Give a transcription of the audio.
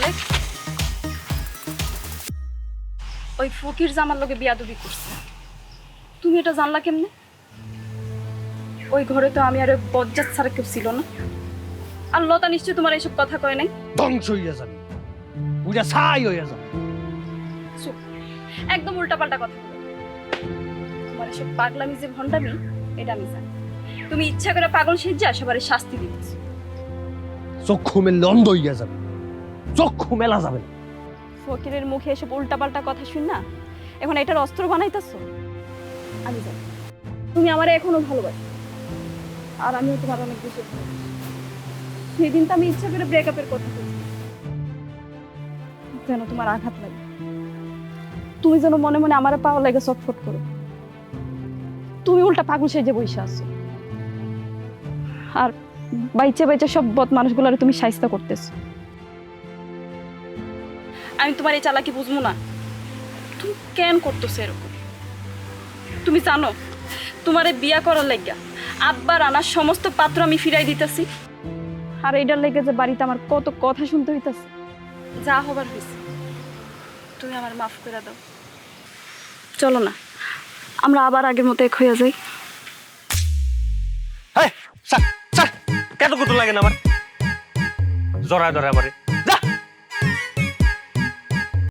মালিক। ওই ফকির জামার লোকে বিয়াদবি করছে। তুমি এটা জানলা কেমনে? ওই ঘরে তো আমি আর বজ্জাত ছাড়া কেউ ছিল না। আর লতা নিশ্চয় তোমার এইসব কথা কয় নাই। ধ্বংস হইয়া যাবি। বুঝা ছাই হইয়া যাবি। চুপ। একদম উল্টাপাল্টা কথা তোমার এসব পাগলামি যে ভণ্ডামি এটা আমি জানি। তুমি ইচ্ছা করে পাগল সেজা সবার শাস্তি দিচ্ছ। চক্ষু মেলে অন্ধ হইয়া যাবে। চক্ষু মেলা যাবে না। ফকিরের মুখে এসব উল্টাপাল্টা কথা শুন না? এখন এটার অস্ত্র বানাইতেছো? আমি জানি তুমি আমার এখনও ভালোবাসো। আর আমিও তোমার অনেক বেশি সেদিন তো আমি ইচ্ছা করে ব্রেকআপের কথা বলছি। যেন তোমার আঘাত লাগে। তুমি যেন মনে মনে আমার পাওয়া লাগে ছটফট করো। তুমি উল্টা পাগল সেজে বসে আছো। আর বাইচে বাইচে সব বদ মানুষগুলোর তুমি সাহিস্তা করতেছো। আমি তোমার এই চালাকি বুঝব না। তুমি কেন করতেছো এরকম? তুমি জানো, তোমার এই বিয়া করার লাগিয়া আব্বার আনার সমস্ত পাত্র আমি ফিরাই দিতেছি। আর এইটার লেগে যে বাড়িতে আমার কত কথা শুনতে হইতাছে। যা হবার হয়েছে তুমি আমার মাফ করে দাও। চলো না, আমরা আবার আগের মতো এক হয়ে যাই। কেন কত লাগে না আমার? জড়ায় ধরে আমারে।